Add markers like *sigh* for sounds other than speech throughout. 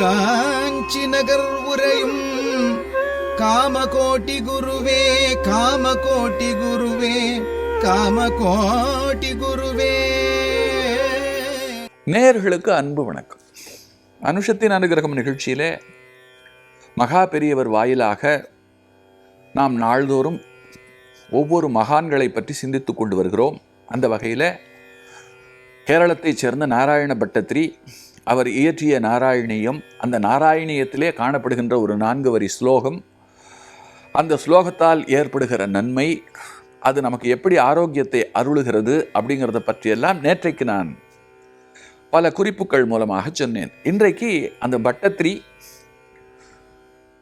காஞ்சி நகர் உரையும் காமகோட்டி குருவே காமகோட்டி குருவே காமகோட்டி குருவே. நேயர்களுக்கு அன்பு வணக்கம். அனுஷத்தின் அனுகிரகம் நிகழ்ச்சியிலே மகா பெரியவர் வாயிலாக நாம் நாள்தோறும் ஒவ்வொரு மகான்களை பற்றி சிந்தித்து கொண்டு வருகிறோம். அந்த வகையில் கேரளத்தைச் சேர்ந்த நாராயண பட்டத்திரி அவர் இயற்றிய நாராயணியம் அந்த நாராயணியத்திலே காணப்படுகின்ற ஒரு நான்கு வரி ஸ்லோகம். அந்த ஸ்லோகத்தால் ஏற்படுகிற நன்மை அது நமக்கு எப்படி ஆரோக்கியத்தை அருளுகிறது அப்படிங்கிறத பற்றியெல்லாம் நேற்றைக்கு நான் பல குறிப்புகள் மூலமாக சொன்னேன். இன்றைக்கு அந்த பட்டத்திரி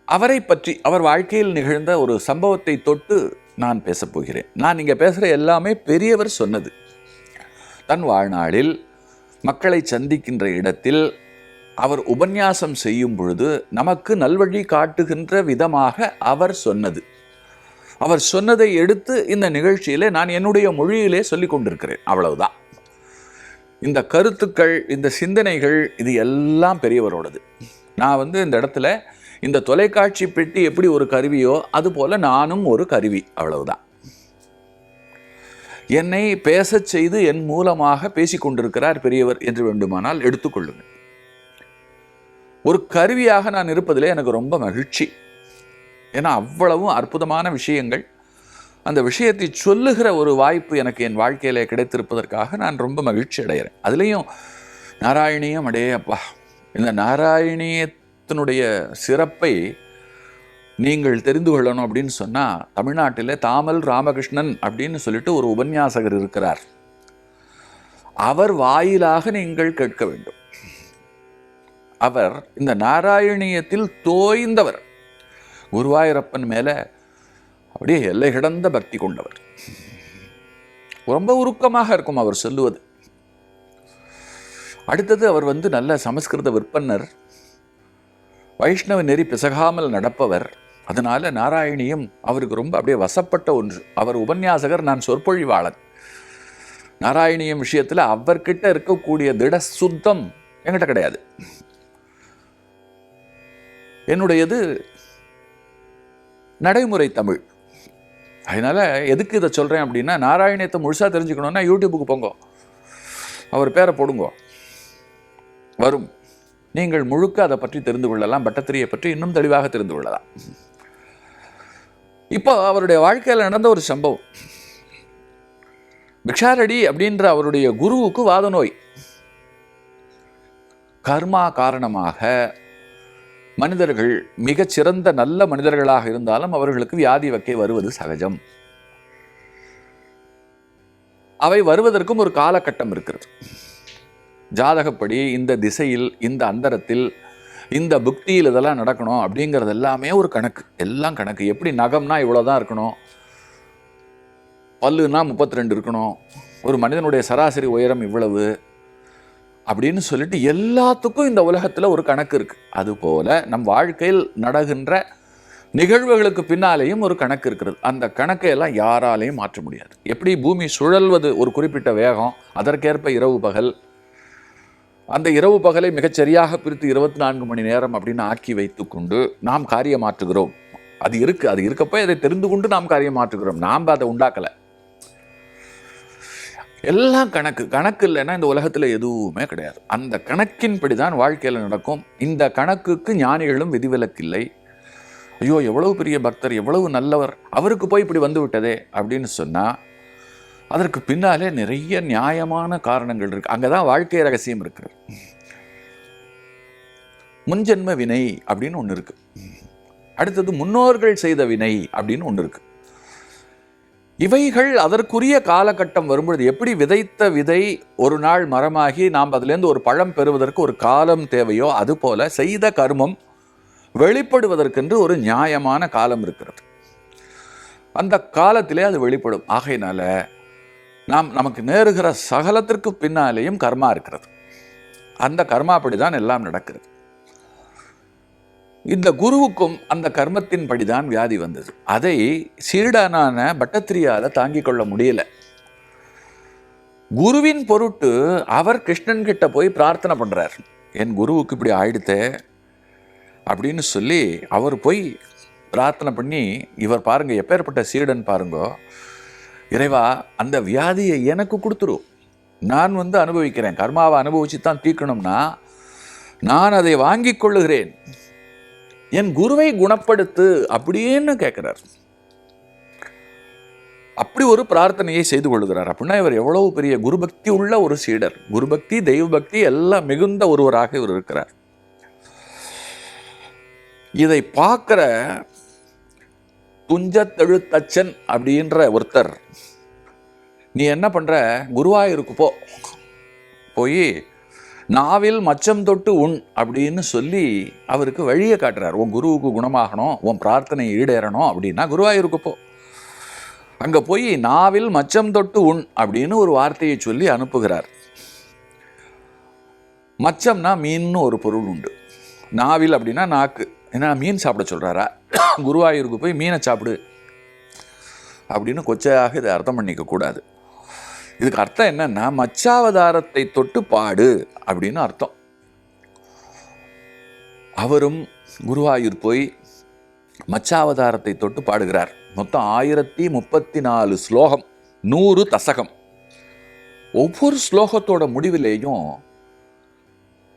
அவரை பற்றி அவர் வாழ்க்கையில் நிகழ்ந்த ஒரு சம்பவத்தை தொட்டு நான் பேசப்போகிறேன் நான் இங்கே பேசுகிற எல்லாமே பெரியவர் சொன்னது. தன் வாழ்நாளில் மக்களை சந்திக்கின்ற இடத்தில் அவர் உபன்யாசம் செய்யும் பொழுது நமக்கு நல்வழி காட்டுகின்ற விதமாக அவர் சொன்னது. அவர் சொன்னதை எடுத்து இந்த நிகழ்ச்சியிலே நான் என்னுடைய மொழியிலே சொல்லிக் கொண்டிருக்கிறேன். அவ்வளவுதான். இந்த கருத்துக்கள் இந்த சிந்தனைகள் இது எல்லாம் பெரியவரோடது. நான் வந்து இந்த இடத்துல இந்த தொலைக்காட்சி பெட்டி எப்படி ஒரு கருவியோ அதுபோல் நானும் ஒரு கருவி. அவ்வளவுதான். என்னை பேசச் செய்து என் மூலமாக பேசிக்கொண்டிருக்கிறார் பெரியவர் என்று வேண்டுமானால் எடுத்துக்கொள்ளுங்கள் ஒரு கருவியாக நான் இருப்பதிலே எனக்கு ரொம்ப மகிழ்ச்சி. ஏன்னா அவ்வளவும் அற்புதமான விஷயங்கள். அந்த விஷயத்தை சொல்லுகிற ஒரு வாய்ப்பு எனக்கு என் வாழ்க்கையிலே கிடைத்திருப்பதற்காக நான் ரொம்ப மகிழ்ச்சி அடைகிறேன். அதுலேயும் நாராயணியம் அடே அப்பா இந்த நாராயணியத்தினுடைய சிறப்பை நீங்கள் தெரிந்து கொள்ளணும் அப்படின்னு சொன்னால் தமிழ்நாட்டில் தாமல் ராமகிருஷ்ணன் அப்படின்னு சொல்லிட்டு ஒரு உபன்யாசகர் இருக்கிறார். அவர் வாயிலாக நீங்கள் கேட்க வேண்டும். அவர் இந்த நாராயணியத்தில் தோய்ந்தவர். குருவாயூரப்பன் மேலே அப்படியே எல்லை கிடந்த பக்தி கொண்டவர். ரொம்ப உருக்கமாக இருக்கும் அவர் சொல்லுவது. அடுத்தது அவர் வந்து நல்ல சமஸ்கிருத விற்பன்னர். வைஷ்ணவ நெறி பிசகாமல் நடப்பவர். அதனால நாராயணியும் அவருக்கு ரொம்ப அப்படியே வசப்பட்ட ஒன்று. அவர் உபன்யாசகர் நான் சொற்பொழிவாளன். நாராயணியம் விஷயத்தில் அவர்கிட்ட இருக்கக்கூடிய திட சுத்தம் என்கிட்ட கிடையாது. என்னுடையது நடைமுறை தமிழ். அதனால் எதுக்கு இதை சொல்கிறேன் அப்படின்னா நாராயணியத்தை முழுசாக தெரிஞ்சுக்கணுன்னா யூடியூபுக்கு போங்க. அவர் பேரை போடுங்க. வரும். நீங்கள் முழுக்க அதை பற்றி தெரிந்து கொள்ளலாம். பட்டத்திரியை பற்றி இன்னும் தெளிவாக தெரிந்து கொள்ளலாம். இப்போ அவருடைய வாழ்க்கையில் நடந்த ஒரு சம்பவம். பிக்ஷாரடி அப்படின்ற அவருடைய குருவுக்கு வாத நோய் கர்மா காரணமாக மனிதர்கள் மிகச்சிறந்த நல்ல மனிதர்களாக இருந்தாலும் அவர்களுக்கு வியாதி வக்கை வருவது சகஜம். அவை வருவதற்கும் ஒரு காலகட்டம் இருக்கிறது. ஜாதகப்படி இந்த திசையில் இந்த அந்தரத்தில் இந்த புக்தியில் இதெல்லாம் நடக்கணும் அப்படிங்கிறது எல்லாமே ஒரு கணக்கு. எல்லாம் கணக்கு. எப்படி நகம்னா இவ்வளோதான் இருக்கணும். பல்லுனா முப்பத்தி ரெண்டு இருக்கணும். ஒரு மனிதனுடைய சராசரி உயரம் இவ்வளவு அப்படின்னு சொல்லிட்டு எல்லாத்துக்கும் இந்த உலகத்தில் ஒரு கணக்கு இருக்குது அதுபோல் நம் வாழ்க்கையில் நடகின்ற நிகழ்வுகளுக்கு பின்னாலேயும் ஒரு கணக்கு இருக்கிறது. அந்த கணக்கை எல்லாம் யாராலையும் மாற்ற முடியாது. எப்படி பூமி சுழல்வது ஒரு குறிப்பிட்ட வேகம் அதற்கேற்ப இரவு பகல் அந்த இரவு பகலை மிகச்சரியாக பிரித்து இருபத்தி நான்கு மணி நேரம் அப்படின்னு ஆக்கி வைத்துக்கொண்டு நாம் காரியம் மாற்றுகிறோம் அது இருக்கு அது இருக்கப்போ அதை தெரிந்து கொண்டு நாம் காரியம் மாற்றுகிறோம் நாம் அதை உண்டாக்கலை. எல்லாம் கணக்கு. கணக்கு இல்லைன்னா இந்த உலகத்தில் எதுவுமே கிடையாது. அந்த கணக்கின்படி தான் வாழ்க்கையில் நடக்கும். இந்த கணக்குக்கு ஞானிகளும் விதிவிலக்கில்லை. ஐயோ எவ்வளவு பெரிய பக்தர் எவ்வளவு நல்லவர் அவருக்கு போய் இப்படி வந்து விட்டதே அப்படின்னு சொன்னால் அதற்கு பின்னாலே நிறைய நியாயமான காரணங்கள் இருக்குது அங்கே தான் வாழ்க்கை ரகசியம் இருக்கிறது முன்ஜென்ம வினை அப்படின்னு ஒன்று இருக்குது அடுத்தது முன்னோர்கள் செய்த வினை அப்படின்னு ஒன்று இருக்குது இவைகள் அதற்குரிய காலகட்டம் வரும்பொழுது எப்படி விதைத்த விதை ஒரு நாள் மரமாகி நாம் அதிலேருந்து ஒரு பழம் பெறுவதற்கு ஒரு காலம் தேவையோ அதுபோல செய்த கர்மம் வெளிப்படுவதற்கென்று ஒரு நியாயமான காலம் இருக்கிறது. அந்த காலத்திலே அது வெளிப்படும். ஆகையினால நாம் நமக்கு நேருகிற சகலத்திற்கு பின்னாலேயும் கர்மா இருக்கிறது. அந்த கர்மாப்படி தான் எல்லாம் நடக்கிறது. இந்த குருவுக்கும் அந்த கர்மத்தின்படி தான் வியாதி வந்தது. அதை சீடானான பட்டத்திரியால தாங்கிக் கொள்ள முடியல. குருவின் பொருட்டு அவர் கிருஷ்ணன் கிட்ட போய் பிரார்த்தனை பண்றார். என் குருவுக்கு இப்படி ஆயிடுத்தே அப்படின்னு சொல்லி அவர் போய் பிரார்த்தனை பண்ணி இவர் பாருங்க எப்பேற்பட்ட சீடன் பாருங்கோ இறைவா அந்த வியாதியை எனக்கு கொடுத்துரு. நான் வந்து அனுபவிக்கிறேன். கர்மாவை அனுபவிச்சு தான் தீர்க்கணும்னா நான் அதை வாங்கி கொள்ளுகிறேன். என் குருவை குணப்படுத்து அப்படின்னு கேட்குறார் அப்படி ஒரு பிரார்த்தனையை செய்து கொள்கிறார் அப்படின்னா இவர் எவ்வளவு பெரிய குருபக்தி உள்ள ஒரு சீடர். குருபக்தி தெய்வ பக்தி எல்லாம் மிகுந்த ஒருவராக இவர் இருக்கிறார். இதை பார்க்குற துஞ்சத்தெழுத்தச்சன் அப்படின்ற ஒருத்தர். நீ என்ன பண்ணுற குருவாயூருக்கு போ. போய் நாவில் மச்சம் தொட்டு உண் அப்படின்னு சொல்லி அவருக்கு வழியை காட்டுறார். உன் குருவுக்கு குணமாகணும் உன் பிரார்த்தனை ஈடேறணும் அப்படின்னா குருவாயூருக்கு போ. அங்கே போய் நாவில் மச்சம் தொட்டு உண் அப்படின்னு ஒரு வார்த்தையை சொல்லி அனுப்புகிறார். மச்சம்னா மீன்னு ஒரு பொருள் உண்டு. நாவில் அப்படின்னா நாக்கு. ஏன்னா மீன் சாப்பிட சொல்கிறாரா *coughs* குருவாயூருக்கு போய் மீனை சாப்பிடு. அப்படின்னு கொச்சையாக இதை அர்த்தம் பண்ணிக்கக்கூடாது இதுக்கு அர்த்தம் என்னன்னா மச்சாவதாரத்தை தொட்டு பாடு அப்படின்னு அர்த்தம். அவரும் குருவாயூர் போய் மச்சாவதாரத்தை தொட்டு பாடுகிறார். மொத்தம் ஆயிரத்தி முப்பத்தி நாலு ஸ்லோகம் நூறு தசகம். ஒவ்வொரு ஸ்லோகத்தோட முடிவிலேயும்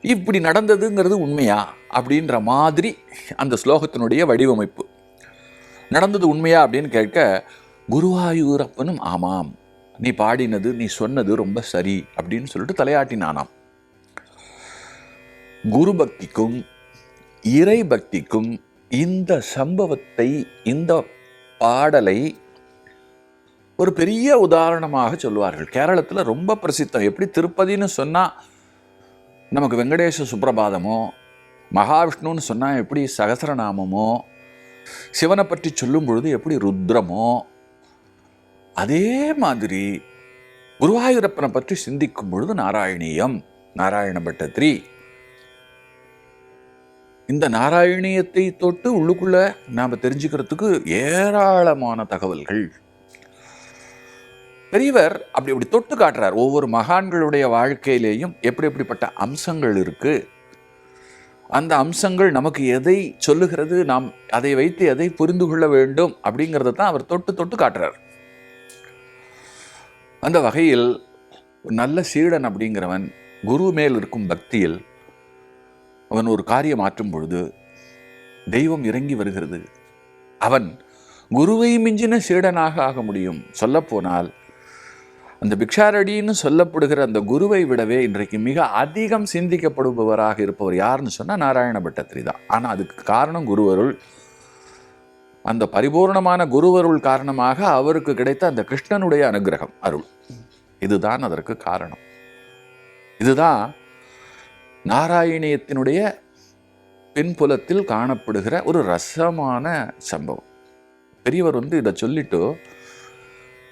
இப்படி நடந்ததுங்கிறது உண்மையா அப்படின்ற மாதிரி அந்த ஸ்லோகத்தினுடைய வடிவமைப்பு. நடந்தது உண்மையா அப்படின்னு கேட்க குருவாயூரப்பனும் ஆமாம். நீ பாடினது நீ சொன்னது ரொம்ப சரி அப்படின்னு சொல்லிட்டு தலையாட்டினானாம். குரு பக்திக்கும் இறை பக்திக்கும் இந்த சம்பவத்தை இந்த பாடலை ஒரு பெரிய உதாரணமாக சொல்லுவார்கள் கேரளத்தில் ரொம்ப பிரசித்தம். எப்படி திருப்பதின்னு சொன்னால் நமக்கு வெங்கடேச சுப்பிரபாதமோ மகாவிஷ்ணுன்னு சொன்னால் எப்படி சகசரநாமமோ சிவனை பற்றி சொல்லும் பொழுது எப்படி ருத்ரமோ அதே மாதிரி குருவாயூரப்பனை பற்றி சிந்திக்கும் பொழுது நாராயணீயம் நாராயண பட்டத்ரி இந்த நாராயணியத்தை தொட்டு உள்ளுக்குள்ளே நாம் தெரிஞ்சுக்கிறதுக்கு ஏராளமான தகவல்கள். பெரியவர் அப்படி அப்படி தொட்டு காட்டுறார். ஒவ்வொரு மகான்களுடைய வாழ்க்கையிலேயும் எப்படி எப்படிப்பட்ட அம்சங்கள் இருக்கு? அந்த அம்சங்கள் நமக்கு எதை சொல்லுகிறது? நாம் அதை வைத்து எதை புரிந்து கொள்ள வேண்டும்? அப்படிங்கிறத தான் அவர் தொட்டு தொட்டு காட்டுறார். அந்த வகையில் ஒரு நல்ல சீடன் அப்படிங்கிறவன் குரு மேல் இருக்கும் பக்தியில் அவன் ஒரு காரியம் ஆற்றும் பொழுது தெய்வம் இறங்கி வருகிறது. அவன் குருவை மிஞ்சின சீடனாக ஆக முடியும். சொல்லப்போனால் அந்த பிக்ஷாரடின்னு சொல்லப்படுகிற அந்த குருவை விடவே இன்றைக்கு மிக அதிகம் சிந்திக்கப்படுபவராக இருப்பவர் யாருன்னு சொன்னால் நாராயண பட்டத்திரி தான். ஆனால் அதுக்கு காரணம் குருவருள் அந்த பரிபூர்ணமான குருவருள் காரணமாக அவருக்கு கிடைத்த அந்த கிருஷ்ணனுடைய அனுகிரகம் அருள். இதுதான் அதற்கு காரணம். இதுதான் நாராயணியத்தினுடைய பின்புலத்தில் காணப்படுகிற ஒரு ரசமான சம்பவம். பெரியவர் வந்து இதை சொல்லிட்டு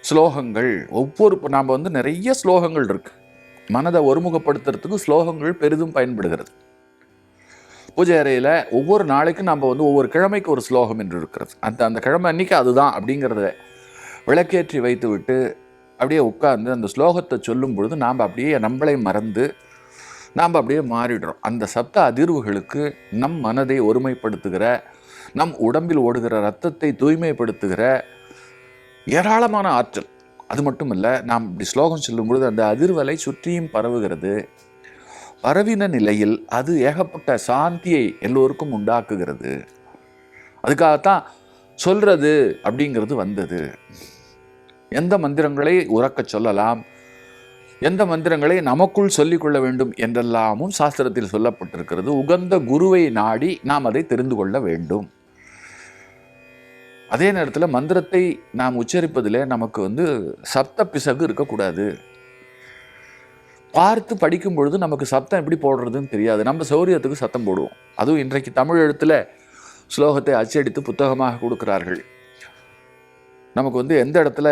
ஸ்லோகங்கள் ஒவ்வொரு நாம் வந்து நிறைய ஸ்லோகங்கள் இருக்குது மனதை ஒருமுகப்படுத்துறதுக்கு ஸ்லோகங்கள் பெரிதும் பயன்படுகிறது. பூஜை அறையில் ஒவ்வொரு நாளைக்கும் நம்ம வந்து ஒவ்வொரு கிழமைக்கு ஒரு ஸ்லோகம் என்று இருக்கிறது. அந்த அந்த கிழமை அன்றைக்கி அதுதான் அப்படிங்கிறத விளக்கேற்றி வைத்து விட்டு அப்படியே உட்கார்ந்து அந்த ஸ்லோகத்தை சொல்லும் பொழுது நாம் அப்படியே நம்மளை மறந்து நாம் அப்படியே மாறிடுறோம். அந்த சப்த அதிர்வுகளுக்கு நம் மனதை ஒருமைப்படுத்துகிற நம் உடம்பில் ஓடுகிற ரத்தத்தை தூய்மைப்படுத்துகிற ஏராளமான ஆற்றல். அது மட்டும் இல்லை நாம் இப்படி ஸ்லோகம் சொல்லும் பொழுது அந்த அதிர்வலை சுற்றியும் பரவுகிறது. பரவின நிலையில் அது ஏகப்பட்ட சாந்தியை எல்லோருக்கும் உண்டாக்குகிறது. அதுக்காகத்தான் சொல்கிறது அப்படிங்கிறது வந்தது. எந்த மந்திரங்களை உறக்கச் சொல்லலாம்? எந்த மந்திரங்களை நமக்குள் சொல்லிக்கொள்ள வேண்டும் என்றெல்லாமும் சாஸ்திரத்தில் சொல்லப்பட்டிருக்கிறது. உகந்த குருவை நாடி நாம் அதை தெரிந்து கொள்ள வேண்டும். அதே நேரத்தில் மந்திரத்தை நாம் உச்சரிப்பதில் நமக்கு வந்து சப்த பிசகு இருக்கக்கூடாது. பார்த்து படிக்கும் பொழுது நமக்கு சத்தம் எப்படி போடுறதுன்னு தெரியாது. நம்ம சௌரியத்துக்கு சத்தம் போடுவோம். அதுவும் இன்றைக்கு தமிழ் எழுத்தில் ஸ்லோகத்தை அச்சடித்து புத்தகமாக கொடுக்கிறார்கள். நமக்கு வந்து எந்த இடத்துல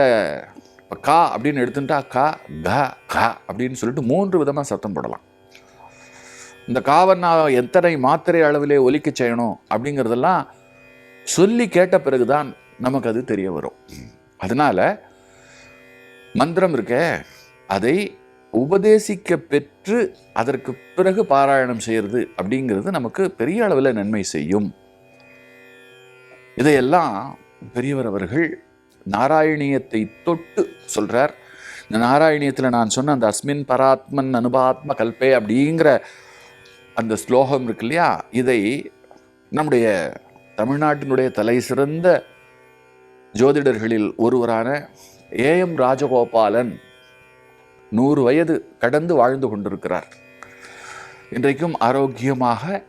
இப்போ கா அப்படின்னு எடுத்துட்டா கா க க அப்படின்னு சொல்லிட்டு மூன்று விதமாக சத்தம் போடலாம். இந்த காவை நான் எத்தனை மாத்திரை அளவிலே ஒலிக்க செய்யணும் அப்படிங்கிறதெல்லாம் சொல்லி கேட்ட பிறகுதான் நமக்கு அது தெரிய வரும். அதனால் மந்திரம் இருக்கே அதை உபதேசிக்க பெற்று அதற்கு பிறகு பாராயணம் செய்யறது அப்படிங்கிறது நமக்கு பெரிய அளவில் நன்மை செய்யும். இதையெல்லாம் பெரியவர் அவர்கள் நாராயணியத்தை தொட்டு சொல்கிறார் இந்த நாராயணியத்தில் நான் சொன்ன அந்த அஸ்மின் பராத்மன் அனுபாத்ம கல்பே அப்படிங்கிற அந்த ஸ்லோகம் இருக்கு இல்லையா? இதை நம்முடைய தமிழ்நாட்டினுடைய தலை சிறந்த ஜோதிடர்களில் ஒருவரான ஏஎம் ராஜகோபாலன் நூறு வயது கடந்து வாழ்ந்து கொண்டிருக்கிறார். இன்றைக்கும் ஆரோக்கியமாக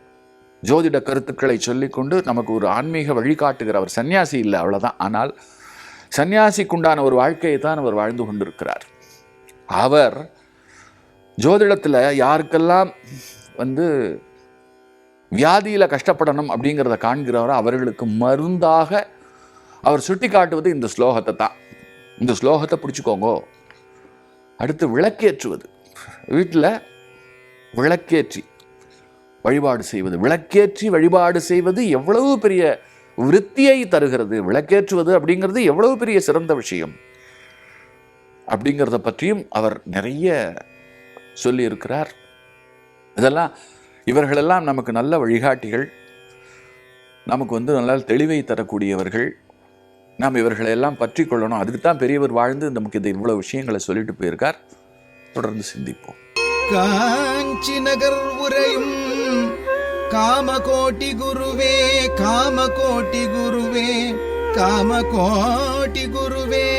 ஜோதிட கருத்துக்களை சொல்லிக்கொண்டு நமக்கு ஒரு ஆன்மீக வழிகாட்டுகிற அவர் சன்னியாசி இல்லை அவ்வளோதான் ஆனால் சன்னியாசிக்குண்டான ஒரு வாழ்க்கையை தான் அவர் வாழ்ந்து கொண்டிருக்கிறார். அவர் ஜோதிடத்தில் யாருக்கெல்லாம் வந்து வியாதியில் கஷ்டப்படணும் அப்படிங்கிறத காண்கிறவரை அவர்களுக்கு மருந்தாக அவர் சுட்டி காட்டுவது இந்த ஸ்லோகத்தை தான். இந்த ஸ்லோகத்தை பிடிச்சிக்கோங்கோ. அடுத்து விளக்கேற்றுவது. வீட்டில் விளக்கேற்றி வழிபாடு செய்வது. விளக்கேற்றி வழிபாடு செய்வது எவ்வளவு பெரிய விருத்தியை தருகிறது. விளக்கேற்றுவது அப்படிங்கிறது எவ்வளவு பெரிய சிறந்த விஷயம். அப்படிங்கிறத பற்றியும் அவர் நிறைய சொல்லியிருக்கிறார். இதெல்லாம் இவர்களெல்லாம் நமக்கு நல்ல வழிகாட்டிகள். நமக்கு வந்து நல்ல தெளிவை தரக்கூடியவர்கள். நாம் இவர்களெல்லாம் பற்றி கொள்ளணும். அதுக்கு தான் பெரியவர் வாழ்ந்து நமக்கு இது இவ்வளோ விஷயங்களை சொல்லிட்டு போயிருக்கார். தொடர்ந்து சிந்திப்போம். காஞ்சி நகர் உரையும் காமகோட்டி குருவே காமகோட்டி குருவே காமகோட்டி குருவே.